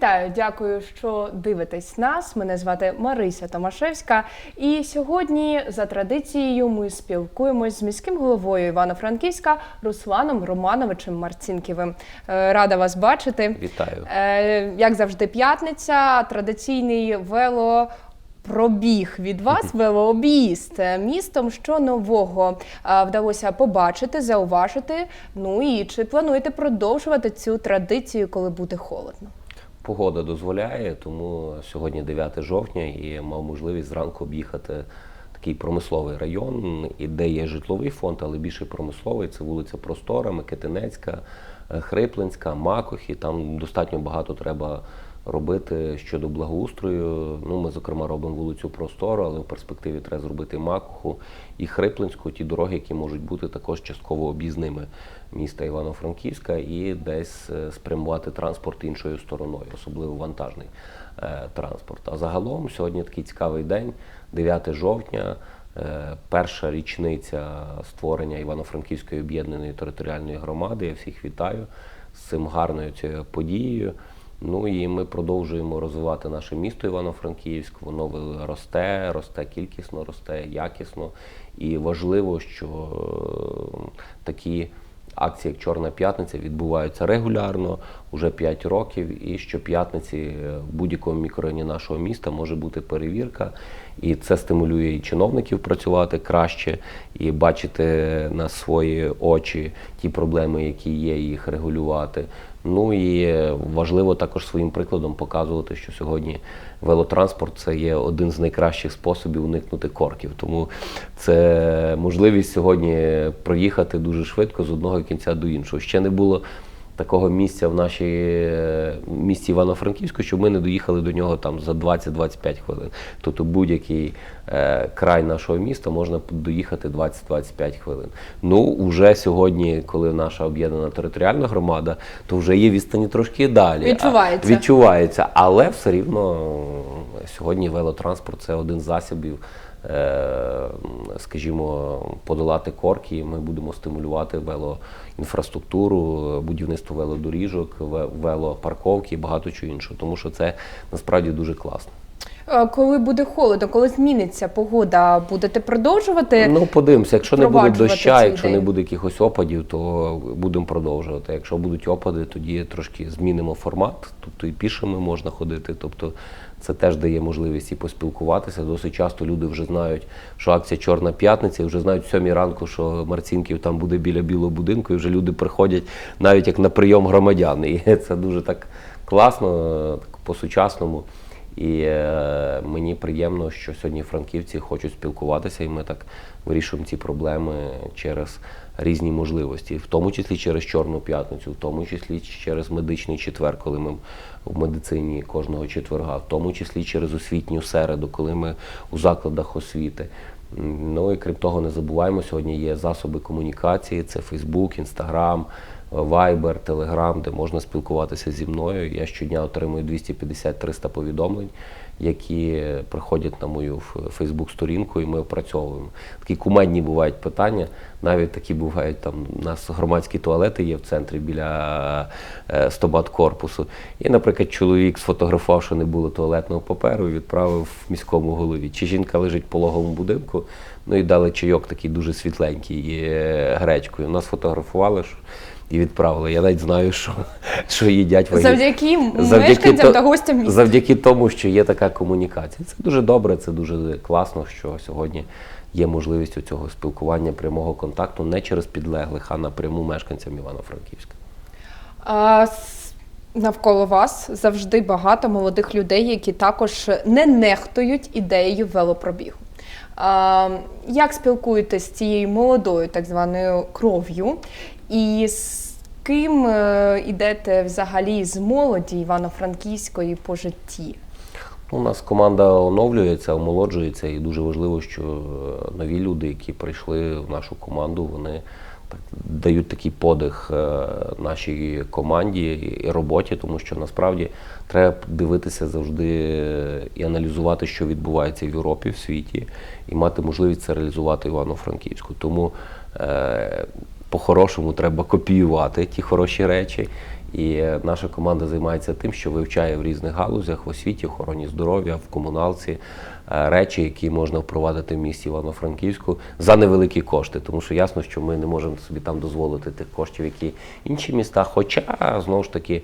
Вітаю, дякую, що дивитесь нас. Мене звати Марися Томашевська. І сьогодні, за традицією, ми спілкуємось з міським головою Івано-Франківська Русланом Романовичем Марцінківим. Е, Рада вас бачити. Вітаю. Е, Як завжди, п'ятниця, традиційний вело. Пробіг від вас велооб'їзд Е, містом, що нового вдалося побачити, зауважити. Ну і чи плануєте продовжувати цю традицію, коли буде холодно? Погода дозволяє, тому сьогодні 9 жовтня і мав можливість зранку об'їхати такий промисловий район, де є житловий фонд, але більше промисловий. Це вулиця Простора, Микитинецька, е, Хриплинська, Макохи. Там достатньо багато треба робити щодо благоустрою. Ну, ми, зокрема, робимо вулицю Простору, але в перспективі треба зробити Макоху і Хриплинську, ті дороги, які можуть бути також частково об'їзними міста Івано-Франківська, і десь е, спрямувати транспорт іншою стороною, особливо вантажний е, транспорт. А загалом сьогодні такий цікавий день, 9 жовтня. е, Перша річниця створення Івано-Франківської об'єднаної територіальної громади. Я всіх вітаю з цим гарною цією подією. Ну і ми продовжуємо розвивати наше місто Івано-Франківськ. Воно росте, росте кількісно, росте якісно. І важливо, що е, такі акції, як Чорна п'ятниця, відбуваються регулярно, уже 5 років. І щоп'ятниці в будь-якому мікрорайоні нашого міста може бути перевірка. І це стимулює і чиновників працювати краще, і бачити на свої очі ті проблеми, які є, і їх регулювати. Ну і важливо також своїм прикладом показувати, що сьогодні велотранспорт це є один з найкращих способів уникнути корків. Тому це можливість сьогодні проїхати дуже швидко з одного кінця до іншого. Ще не було такого місця в нашій е, місті Івано-Франківську, щоб ми не доїхали до нього там за 20-25 хвилин. Тобто будь-який е, край нашого міста можна доїхати 20-25 хвилин. Ну, вже сьогодні, коли наша об'єднана територіальна громада, то вже є відстані трошки далі. Відчувається. А, відчувається, але все рівно е, сьогодні велотранспорт це один з засобів. Е, Скажімо, подолати корки, ми будемо стимулювати велоінфраструктуру, будівництво велодоріжок, ве- велопарковки і багато чого іншого, тому що це насправді дуже класно. Е, Коли буде холодно, коли зміниться погода, будете продовжувати? Ну, подивимося, якщо не буде доща, якщо не буде якихось опадів, то будемо продовжувати. Якщо будуть опади, тоді трошки змінимо формат, тобто і пішими можна ходити. Тобто це теж дає можливість і поспілкуватися. Досить часто люди вже знають, що акція Чорна п'ятниця, і вже знають в сьомій ранку, що Марцінків там буде біля білого будинку, і вже люди приходять навіть як на прийом громадян. І це дуже так класно, так по-сучасному. І е, мені приємно, що сьогодні франківці хочуть спілкуватися, і ми так вирішуємо ці проблеми через різні можливості, в тому числі через Чорну п'ятницю, в тому числі через медичний четвер, коли ми в медицині кожного четверга, в тому числі через освітню середу, коли ми у закладах освіти. Ну і крім того, не забуваємо, сьогодні є засоби комунікації: це Фейсбук, Інстаграм, Viber, Telegram, де можна спілкуватися зі мною. Я щодня отримую 250-300 повідомлень, які приходять на мою Фейсбук-сторінку, і ми опрацьовуємо. Такі кумедні бувають питання. Навіть такі бувають там. У нас громадські туалети є в центрі біля е, стобат корпусу. І, наприклад, чоловік сфотографував, що не було туалетного паперу, і відправив міському голові. Чи жінка лежить в пологовому будинку, ну і дали чайок такий дуже світленький е, гречкою. Нас фотографували. що- і відправили. Я навіть знаю, що, що їдять вагітні. Завдяки мешканцям то- та гостям міста. Завдяки тому, що є така комунікація. Це дуже добре, це дуже класно, що сьогодні є можливість у цього спілкування, прямого контакту не через підлеглих, а напряму мешканцям Івано-Франківська. Навколо вас завжди багато молодих людей, які також не нехтують ідеєю велопробігу. Як спілкуєтесь з цією молодою так званою кров'ю? І з ким е, ідете взагалі з молоді Івано-Франківської по житті? Ну, У нас команда оновлюється, омолоджується, і дуже важливо, що е, нові люди, які прийшли в нашу команду, вони так дають такий подих е, нашій команді і роботі, тому що насправді треба дивитися завжди е, і аналізувати, що відбувається в Європі, в світі, і мати можливість це реалізувати Івано-Франківську. Тому е, по-хорошому треба копіювати ті хороші речі І е, наша команда займається тим, що вивчає в різних галузях в освіті, охороні здоров'я, в комуналці е, речі, які можна впровадити в місті Івано-Франківську за невеликі кошти. Тому що ясно, що ми не можемо собі там дозволити тих коштів, які інші міста. Хоча знову ж таки.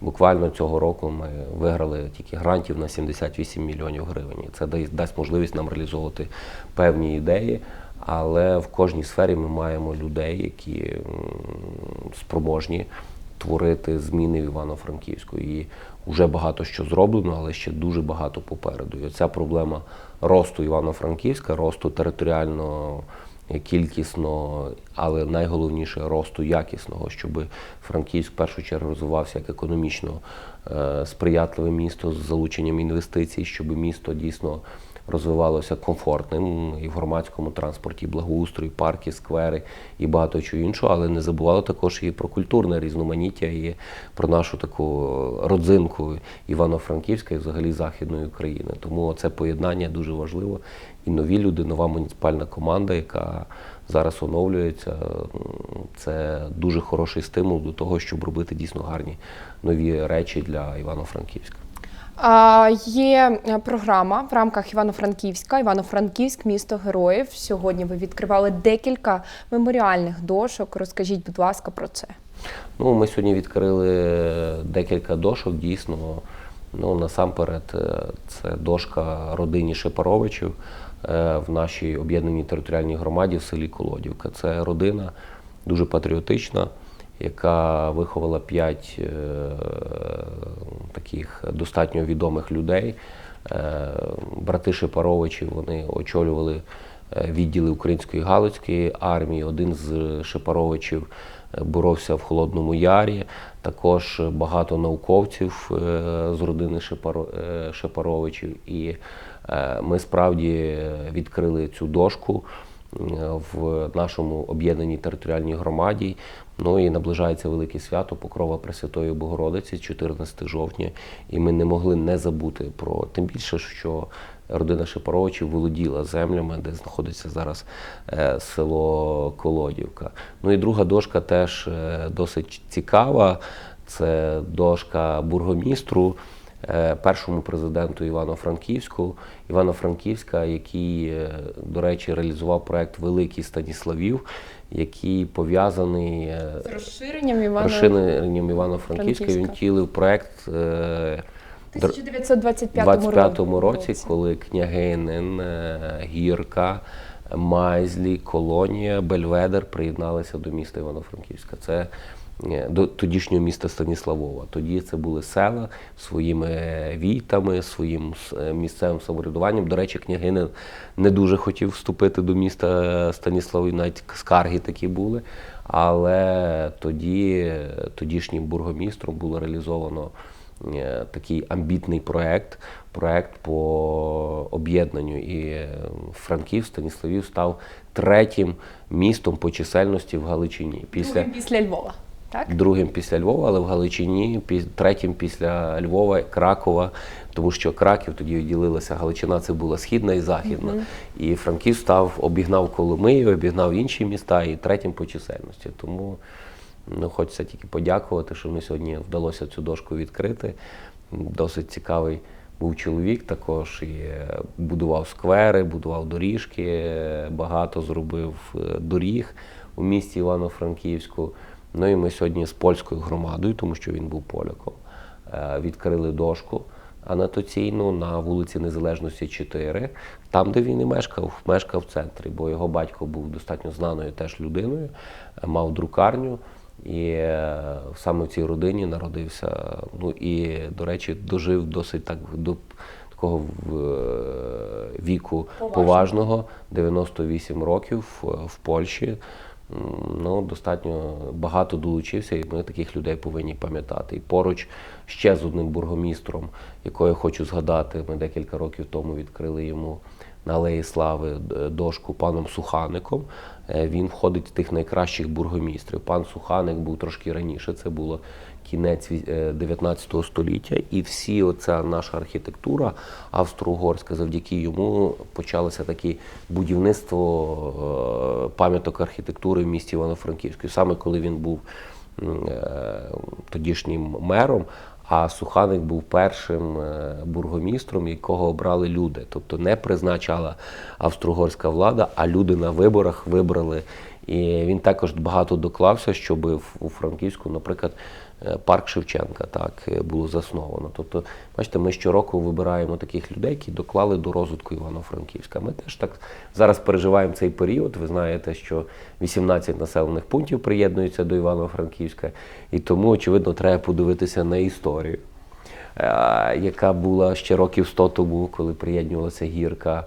Буквально цього року ми виграли тільки грантів на 78 мільйонів гривень. Це дасть- дасть можливість нам реалізовувати певні ідеї, але в кожній сфері ми маємо людей, які спроможні творити зміни в Івано-Франківську. І вже багато що зроблено, але ще дуже багато попереду. І ця проблема росту Івано-Франківська, росту територіально кількісно, але найголовніше росту якісного, щоб Франківськ в першу чергу розвивався як економічно е, сприятливе місто з залученням інвестицій, щоб місто дійсно розвивалося комфортним і в громадському транспорті, і благоустрої, парки, сквери і багато чого іншого, але не забувало також і про культурне різноманіття, і про нашу таку родзинку Івано-Франківська і взагалі Західної України. Тому це поєднання дуже важливо. І нові люди, нова муніципальна команда, яка зараз оновлюється, це дуже хороший стимул до того, щоб робити дійсно гарні нові речі для Івано-Франківська. А, є е, програма в рамках Івано-Франківська, Івано-Франківськ, місто героїв. Сьогодні ви відкривали декілька меморіальних дошок. Розкажіть, будь ласка, про це. Ну, ми сьогодні відкрили декілька дошок. Дійсно, ну насамперед, е, це дошка родині Шепаровичів е, в нашій об'єднаній територіальній громаді в селі Колодівка. Це родина дуже патріотична, яка виховала п'ять е, таких достатньо відомих людей. Е, Брати Шепаровичі вони очолювали е, відділи Української Галицької армії. Один з Шепаровичів е, боровся в Холодному Ярі. Також багато науковців з родини Шепаровичів. І ми справді відкрили цю дошку в нашому об'єднаній територіальній громаді. Ну і наближається велике свято Покрова Пресвятої Богородиці, 14 жовтня. І ми не могли не забути про тим більше, що родина Шепаровичів володіла землями, де знаходиться зараз е, село Колодівка. Ну і друга дошка теж е, досить цікава. Це дошка бургомістру е, першому президенту Івано-Франківську, Івано-Франківська, який, до речі, реалізував проект Великий Станіславів, який пов'язаний е, З розширенням Івана розширенням Івано-Франківська. Він тілив проект е, в др- 1925 році, коли княгинин, е, Гірка, Майзлі, Колонія, Бельведер приєдналися до міста Івано-Франківська. Це е, до тодішнього міста Станіславова. Тоді це були села своїми війтами, своїм е, місцевим самоврядуванням. До речі, княгинин не дуже хотів вступити до міста Станіславів, навіть скарги такі були. Але тоді тодішнім бургомістром було реалізовано е, такий амбітний проект, проект по об'єднанню. І е, Франків Станіславів став третім містом по чисельності в Галичині. Після після Львова. Так? другим після Львова, але в Галичині, третім після Львова, Кракова, тому що Краків тоді відділилася Галичина, це була східна і західна. І Франків став, обігнав Коломию, обігнав інші міста і третім по чисельності. Тому ну, хочеться тільки подякувати, що мені сьогодні вдалося цю дошку відкрити. Досить цікавий був чоловік також і е, будував сквери, будував доріжки, е, багато зробив е, доріг у місті Івано-Франківську. Ну і ми сьогодні з польською громадою, тому що він був поляком, е, відкрили дошку анотаційну на вулиці Незалежності 4, там, де він і мешкав, мешкав в центрі, бо його батько був достатньо знаною теж людиною, е, мав друкарню. І е, саме в цій родині народився. Ну і, до речі, дожив досить так до такого віку Поважного. поважного, 98 років в Польщі. Ну, достатньо багато долучився, і ми таких людей повинні пам'ятати. І поруч ще з одним бургомістром, якого я хочу згадати, ми декілька років тому відкрили йому на Алеї Слави дошку паном Сухаником. Е, Він входить в тих найкращих бургомістрів. Пан Суханик був трошки раніше, це було кінець ві- е, 19 століття, і всі оця наша архітектура австро-угорська, завдяки йому почалося таке будівництво е, пам'яток архітектури в місті Івано-Франківську. Саме коли він був е, тодішнім мером. А Суханик був першим бургомістром, якого обрали люди. Тобто не призначала австро-угорська влада, а люди на виборах вибрали. І він також багато доклався, щоб у Франківську, наприклад, парк Шевченка так е, було засновано. Тобто, бачите, ми щороку вибираємо таких людей, які доклали до розвитку Івано-Франківська. Ми теж так зараз переживаємо цей період. Ви знаєте, що 18 населених пунктів приєднуються до Івано-Франківська, і тому, очевидно, треба подивитися на історію. е, Яка була ще років 100 тому, коли приєднувалася гірка,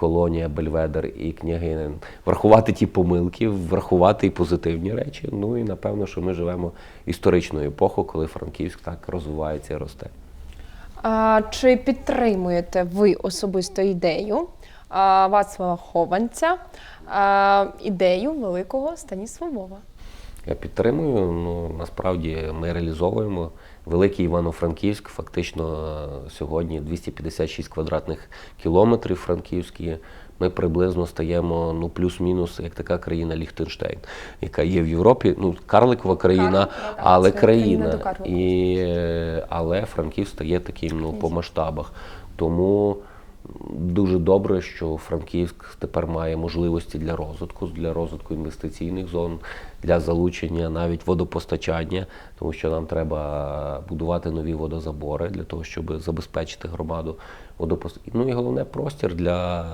колонія, Бельведер і княгинин. Врахувати ті помилки, врахувати і позитивні речі. Ну і напевно, що ми живемо історичну епоху, коли Франківськ так розвивається і росте. А, чи підтримуєте ви особисто ідею а, Вацлава Хованця, а, ідею великого Станіславова? Я підтримую. Ну насправді ми реалізовуємо великий Івано-Франківськ. Фактично е, сьогодні 256 квадратних кілометрів франківські. Ми приблизно стаємо ну плюс-мінус як така країна Ліхтенштейн, яка є в Європі. Ну карликова країна, Карликова, але це країна країна. І, е, але Франківськ стає таким ну, по масштабах. Тому дуже добре, що Франківськ тепер має можливості для розвитку, для розвитку інвестиційних зон, для залучення навіть водопостачання, тому що нам треба будувати нові водозабори для того, щоб забезпечити громаду водопостачання. Ну і головне простір для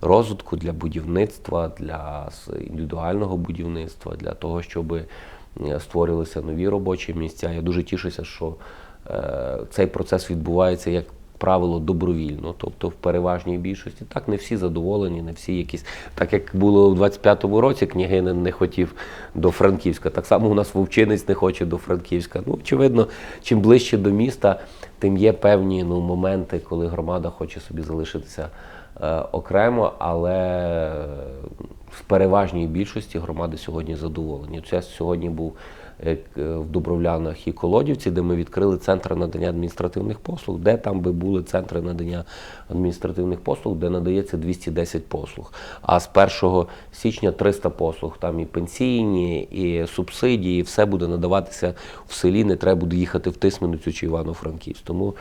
розвитку, для будівництва, для індивідуального будівництва, для того, щоб е, створювалися нові робочі місця. Я дуже тішуся, що е, цей процес відбувається як правило добровільно, тобто в переважній більшості. Так, не всі задоволені, не всі якісь. Так як було у 25-му році, княгинин не хотів до Франківська. Так само у нас вовчинець не хоче до Франківська. Ну, очевидно, чим ближче до міста, тим є певні ну, моменти, коли громада хоче собі залишитися е, окремо, але в переважній більшості громади сьогодні задоволені. Це сьогодні був в Дубровлянах і Колодівці, де ми відкрили центр надання адміністративних послуг, де там би були центри надання адміністративних послуг, де надається 210 послуг. А з 1 січня 300 послуг. Там і пенсійні, і субсидії, все буде надаватися в селі. Не треба буде їхати в Тисменицю чи Івано-Франківськ. Тому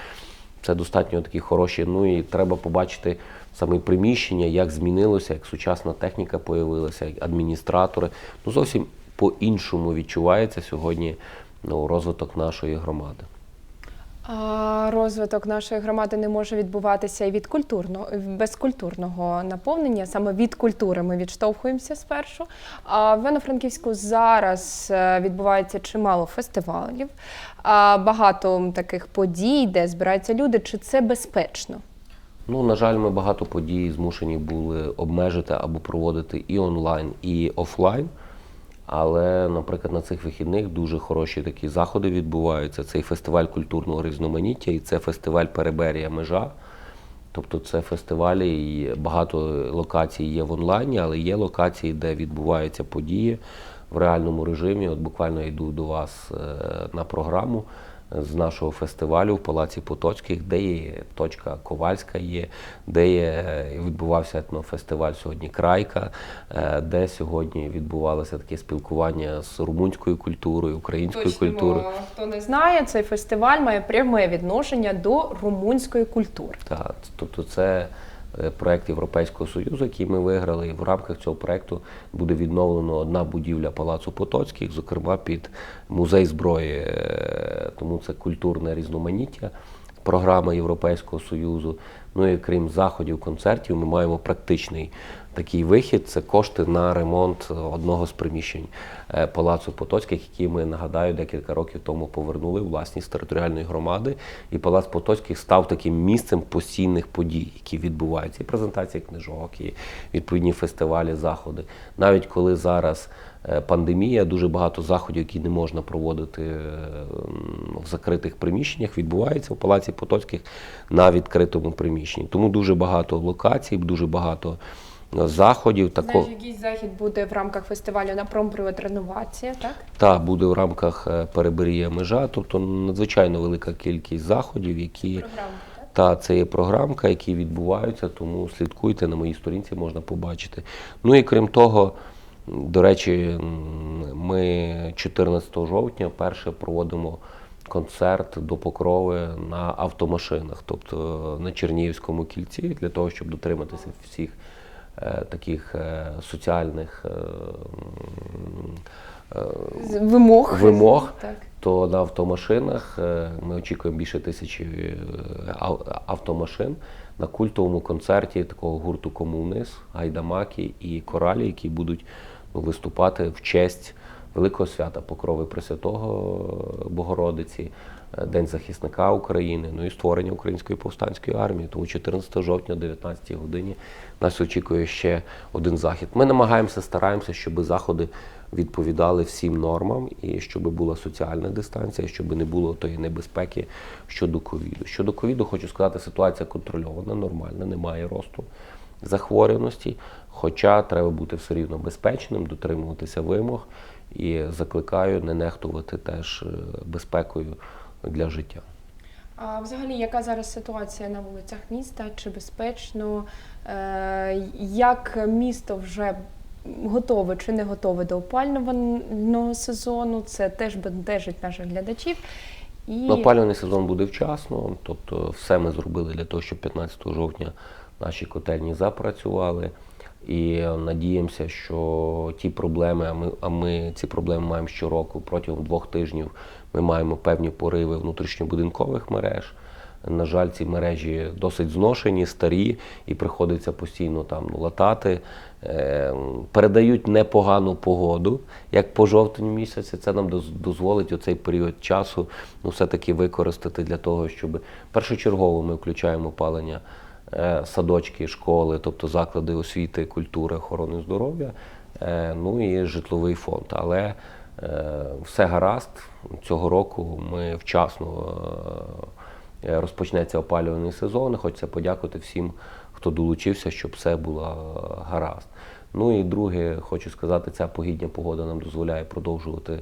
це достатньо такі хороші. Ну і треба побачити саме приміщення, як змінилося, як сучасна техніка появилася, адміністратори. Ну зовсім по-іншому відчувається сьогодні ну, розвиток нашої громади. А розвиток нашої громади не може відбуватися і від культурного без культурного наповнення. Саме від культури ми відштовхуємося спершу. А в Івано-Франківську зараз е, відбувається чимало фестивалів, багато таких подій, де збираються люди. Чи це безпечно? Ну, на жаль, ми багато подій змушені були обмежити або проводити і онлайн, і офлайн. Але, наприклад, на цих вихідних дуже хороші такі заходи відбуваються. Це фестиваль культурного різноманіття, і це фестиваль Переберія Межа. Тобто це фестивалі, і багато локацій є в онлайні, але є локації, де відбуваються події в реальному режимі. От буквально йду до вас е, на програму з нашого фестивалю в Палаці Потоцьких, де є точка Ковальська є, де є, е, відбувався етнофестиваль сьогодні Крайка, е, де сьогодні відбувалося таке спілкування з румунською культурою, українською культурою. хто не знає, цей фестиваль має пряме відношення до румунської культури. Так, тобто це проект Європейського Союзу, який ми виграли. І в рамках цього проекту буде відновлено одна будівля Палацу Потоцьких, зокрема під музей зброї. Е, Тому це культурне різноманіття, програма Європейського Союзу. Ну і крім заходів, концертів, ми маємо практичний такий вихід. Це кошти на ремонт одного з приміщень е, Палацу Потоцьких, які ми нагадаю декілька років тому повернули власність територіальної громади. І Палац Потоцьких став таким місцем постійних подій, які відбуваються. І презентації книжок, і відповідні фестивалі, заходи. Навіть коли зараз е, пандемія, дуже багато заходів, які не можна проводити е, в закритих приміщеннях, відбувається в Палаці Потоцьких на відкритому приміщенні. Тому дуже багато локацій, дуже багато заходів. Тако... Знаєш, якийсь захід буде в рамках фестивалю на промпривод реновація, так? Та буде в рамках е, переберія межа, тобто надзвичайно велика кількість заходів, які так? та це є програмка, які відбуваються, тому слідкуйте на моїй сторінці, можна побачити. Ну і крім того, до речі, ми 14 жовтня перше проводимо концерт до покрови на автомашинах, тобто на Чернігівському кільці, для того, щоб дотриматися всіх е, таких е, соціальних е, е, Вимог. Вимог. Так. то на автомашинах е, ми очікуємо більше тисячі е, автомашин на культовому концерті такого гурту Комунис, Гайдамаки і Коралі, які будуть ну, виступати в честь великого свята Покрови Пресвятого Богородиці, е, День захисника України, ну і створення Української повстанської армії. Тому 14 жовтня о 19 годині нас очікує ще один захід. Ми намагаємося, стараємося, щоб заходи відповідали всім нормам і щоб була соціальна дистанція, щоб не було тої небезпеки щодо ковіду. Щодо ковіду, хочу сказати, ситуація контрольована, нормальна, немає росту захворюваності. Хоча треба бути все рівно безпечним, дотримуватися вимог і закликаю не нехтувати теж е, безпекою для життя. А взагалі, яка зараз ситуація на вулицях міста? Чи безпечно? Е, Як місто вже готове чи не готове до опалювального сезону? Це теж бентежить наших глядачів. І Ну, Опалювальний сезон буде вчасно, тобто все ми зробили для того, щоб 15 жовтня наші котельні запрацювали. І надіємося, що ті проблеми, а ми, а ми ці проблеми маємо щороку протягом двох тижнів. Ми маємо певні пориви внутрішньобудинкових мереж. На жаль, ці мережі досить зношені, старі, і приходиться постійно там латати. Е, передають непогану погоду, як по жовтню місяці. Це нам доз- дозволить оцей період часу ну, все-таки використати для того, щоб першочергово ми включаємо опалення садочки, школи, тобто заклади освіти, культури, охорони здоров'я, е, ну і житловий фонд. Але е, все гаразд. Цього року ми вчасно е, розпочнеться опалювальний сезон. Хочеться подякувати всім, хто долучився, щоб все було гаразд. Ну і друге, хочу сказати, ця погідня погода нам дозволяє продовжувати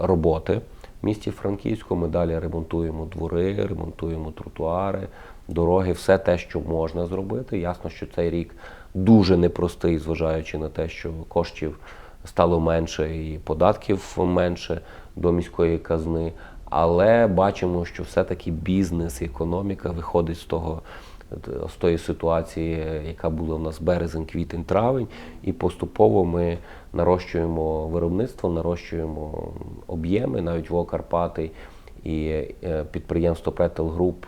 роботи в місті Франківську. Ми далі ремонтуємо двори, ремонтуємо тротуари, дороги, все те, що можна зробити. Ясно, що цей рік дуже непростий, зважаючи на те, що коштів стало менше і податків менше до міської казни. Але бачимо, що все-таки бізнес і економіка виходить з того. З тої ситуації, яка була в нас березень, квітень, травень, і поступово ми нарощуємо виробництво, нарощуємо об'єми, навіть ВО Карпати і е, підприємство Петел Груп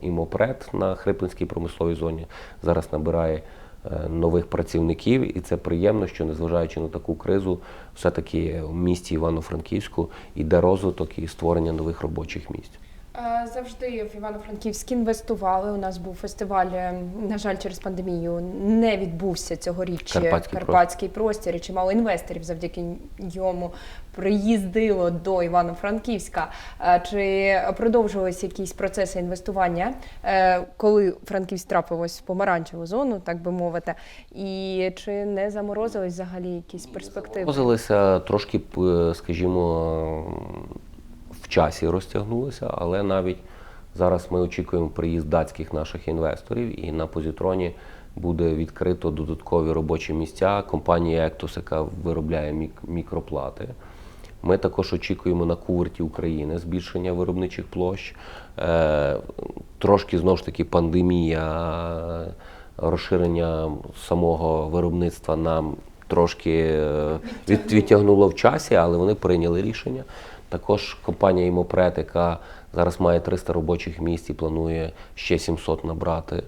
Імопред на Хриплинській промисловій зоні зараз набирає е, нових працівників, і це приємно, що незважаючи на таку кризу, все-таки в місті Івано-Франківську йде розвиток і створення нових робочих місць. Е, Завжди в Івано-Франківськ інвестували. У нас був фестиваль, е, на жаль, через пандемію не відбувся цьогоріч Карпатський Карпатський простір. І чимало інвесторів завдяки йому приїздило до Івано-Франківська. Е, Чи продовжувалися якісь процеси інвестування, е, коли Франківськ трапилось в помаранчеву зону, так би мовити, і чи не заморозились взагалі якісь перспективи? Возилися трошки, скажімо, часі розтягнулися, але навіть зараз ми очікуємо приїзд датських наших інвесторів, і на позитроні буде відкрито додаткові робочі місця. Компанія Ектос, яка виробляє мік- мікроплати. Ми також очікуємо на куверті України збільшення виробничих площ. Е, трошки знову ж таки пандемія, розширення самого виробництва нам трошки е, від, відтягнуло в часі, але вони прийняли рішення. Також компанія Імопрет, яка зараз має 300 робочих місць і планує ще 700 набрати.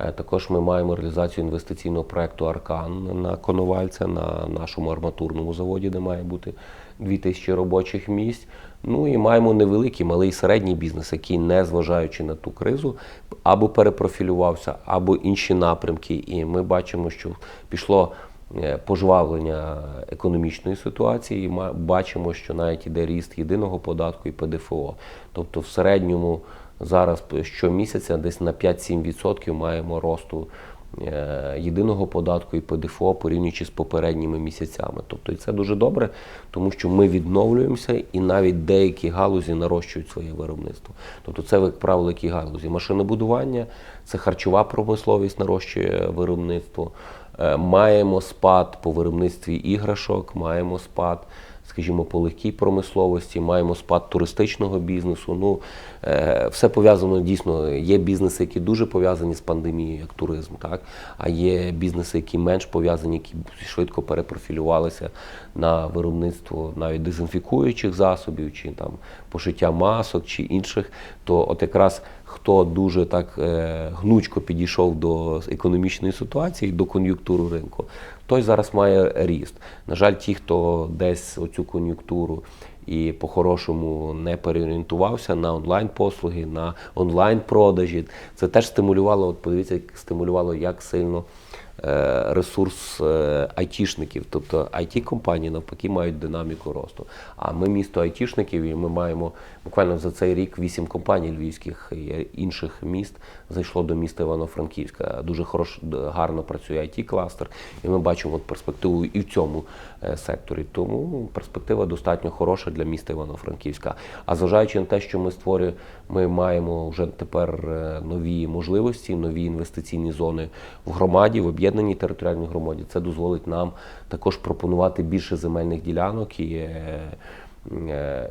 Е, Також ми маємо реалізацію інвестиційного проекту Аркан на Коновальця на нашому арматурному заводі, де має бути 2000 робочих місць. Ну і маємо невеликий, малий середній бізнес, який, не зважаючи на ту кризу, або перепрофілювався, або інші напрямки. І ми бачимо, що пішло пожвавлення економічної ситуації. Ма- бачимо, що навіть іде ріст єдиного податку і ПДФО. Тобто в середньому зараз щомісяця десь на 5-7% маємо росту е, єдиного податку і ПДФО порівнюючи з попередніми місяцями. Тобто і це дуже добре, тому що ми відновлюємося і навіть деякі галузі нарощують своє виробництво. Тобто це, як правило, які галузі. Машинобудування, це харчова промисловість нарощує виробництво. Е, Маємо спад по виробництві іграшок, маємо спад, скажімо, по легкій промисловості, маємо спад туристичного бізнесу. Ну, е, все пов'язано дійсно. Є бізнеси, які дуже пов'язані з пандемією, як туризм, так? а є бізнеси, які менш пов'язані, які швидко перепрофілювалися на виробництво навіть дезінфікуючих засобів, чи там пошиття масок, чи інших. То от якраз хто дуже так е, гнучко підійшов до економічної ситуації, до кон'юнктури ринку, той зараз має ріст. На жаль, ті, хто десь оцю кон'юнктуру і по-хорошому не переорієнтувався на онлайн-послуги, на онлайн-продажі, це теж стимулювало, от подивіться, як стимулювало як сильно е, ресурс е, айтішників. Тобто IT-компанії навпаки мають динаміку росту. А ми місто айтішників, і ми маємо буквально за цей рік вісім компаній львівських і інших міст зайшло до міста Івано-Франківська. Дуже хорош, гарно працює IT-кластер, і ми бачимо от перспективу і в цьому е, секторі. Тому перспектива достатньо хороша для міста Івано-Франківська. А зважаючи на те, що ми створюємо, ми маємо вже тепер е, нові можливості, нові інвестиційні зони в громаді, в об'єднаній територіальній громаді. Це дозволить нам також пропонувати більше земельних ділянок і е,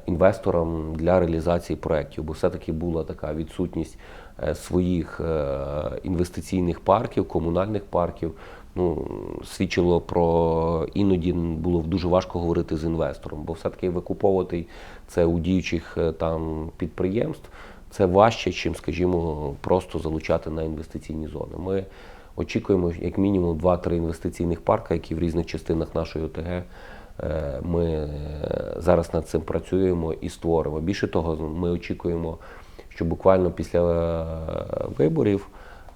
інвесторам для реалізації проєктів, бо все-таки була така відсутність е, своїх е, інвестиційних парків, комунальних парків. Ну, свідчило про іноді було дуже важко говорити з інвестором, бо все-таки викуповувати це у діючих е, там підприємств це важче, чим, скажімо, просто залучати на інвестиційні зони. Ми очікуємо як мінімум 2-3 інвестиційних парка, які в різних частинах нашої ОТГ. е, Ми е, зараз над цим працюємо і створимо. Більше того, ми очікуємо, що буквально після е, виборів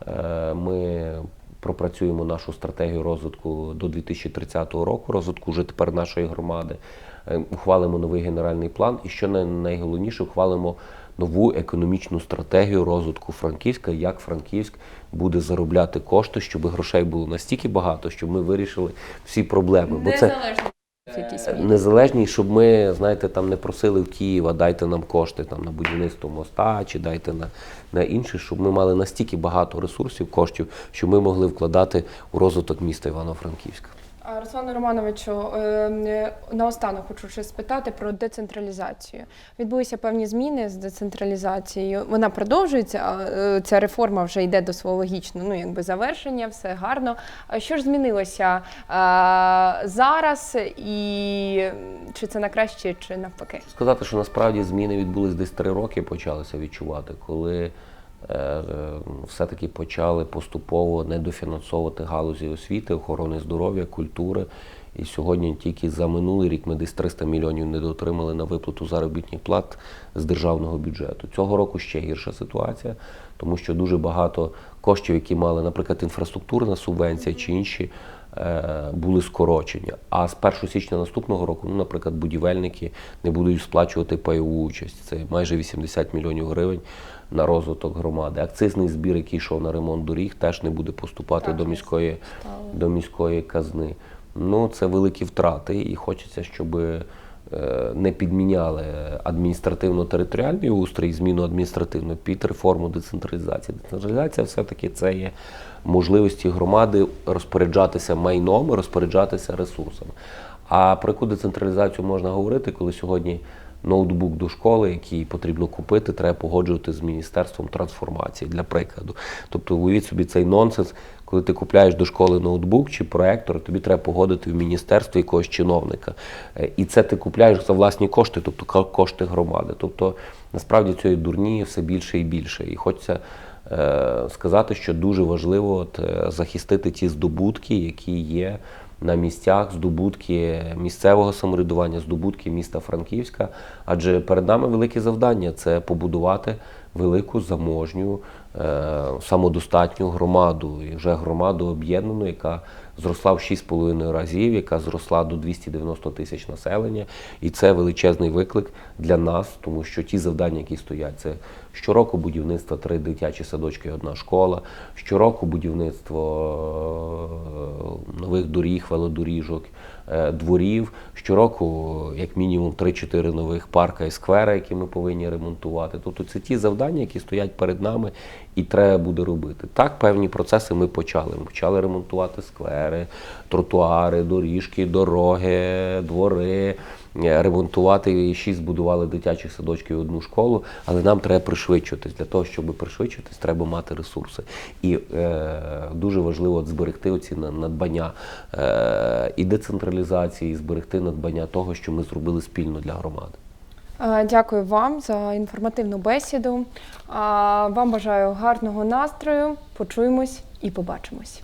е, ми пропрацюємо нашу стратегію розвитку до 2030 року, розвитку вже тепер нашої громади. Е, Ухвалимо новий генеральний план, і що най- найголовніше, ухвалимо нову економічну стратегію розвитку Франківська, як Франківськ буде заробляти кошти, щоб грошей було настільки багато, щоб ми вирішили всі проблеми. Бо це якісь Е, незалежні, щоб ми, знаєте, там не просили в Києва, дайте нам кошти там на будівництво моста чи дайте на, на інше, щоб ми мали настільки багато ресурсів, коштів, щоб ми могли вкладати у розвиток міста Івано-Франківська. А, Руслане Романовичу, е, е, наостанок хочу ще спитати про децентралізацію. Відбулися певні зміни з децентралізацією. Вона продовжується, а е, ця реформа вже йде до свого логічного, ну якби завершення, все гарно. Що ж змінилося зараз, і чи це на краще, чи навпаки? Сказати, що насправді зміни відбулись десь три роки, почалися відчувати, коли все-таки почали поступово недофінансовувати галузі освіти, охорони здоров'я, культури. І сьогодні тільки за минулий рік ми десь 300 мільйонів не дотримали на виплату заробітних плат з державного бюджету. Цього року ще гірша ситуація, тому що дуже багато коштів, які мали, наприклад, інфраструктурна субвенція чи інші, е, були скорочені. А з 1 січня наступного року, ну, наприклад, будівельники не будуть сплачувати пайову участь. Це майже 80 мільйонів гривень на розвиток громади. Акцизний збір, який йшов на ремонт доріг, теж не буде поступати Так, до міської, до міської казни. Ну, це великі втрати, і хочеться, щоб е, не підміняли адміністративно-територіальний устрій, зміну адміністративну під реформу децентралізації. Децентралізація все-таки це є можливості громади розпоряджатися майном, розпоряджатися ресурсами. А про яку децентралізацію можна говорити, коли сьогодні ноутбук до школи, який потрібно купити, треба погоджувати з міністерством трансформації для прикладу. Тобто, уявіть собі цей нонсенс, коли ти купляєш до школи ноутбук чи проектор, тобі треба погодити в міністерстві якогось чиновника. Е, І це ти купляєш за власні кошти, тобто кошти громади. Тобто насправді цієї дурні все більше і більше. І хочеться е, сказати, що дуже важливо от, е, захистити ті здобутки, які є на місцях, здобутки місцевого самоврядування, здобутки міста Франківська. Адже перед нами велике завдання це побудувати велику заможню, самодостатню громаду, і вже громаду об'єднану, яка зросла в 6,5 разів, яка зросла до 290 тисяч населення. І це величезний виклик для нас, тому що ті завдання, які стоять, це щороку будівництво три дитячі садочки, і одна школа, щороку будівництво е, нових доріг, велодоріжок, е, дворів. Щороку, як мінімум, 3-4 нових парка і сквера, які ми повинні ремонтувати. Тобто це ті завдання, які стоять перед нами, і треба буде робити. Так, певні процеси ми почали. Ми почали ремонтувати сквери, тротуари, доріжки, дороги, двори. Е, Ремонтувати і шість збудували дитячих садочків і одну школу, але нам треба пришвидшитись. Для того, щоб пришвидшитись, треба мати ресурси. І е, дуже важливо от зберегти оці на- надбання е, і децентралізації, і зберегти надбання того, що ми зробили спільно для громади. Е, Дякую вам за інформативну бесіду. Вам бажаю гарного настрою. Почуємось і побачимось.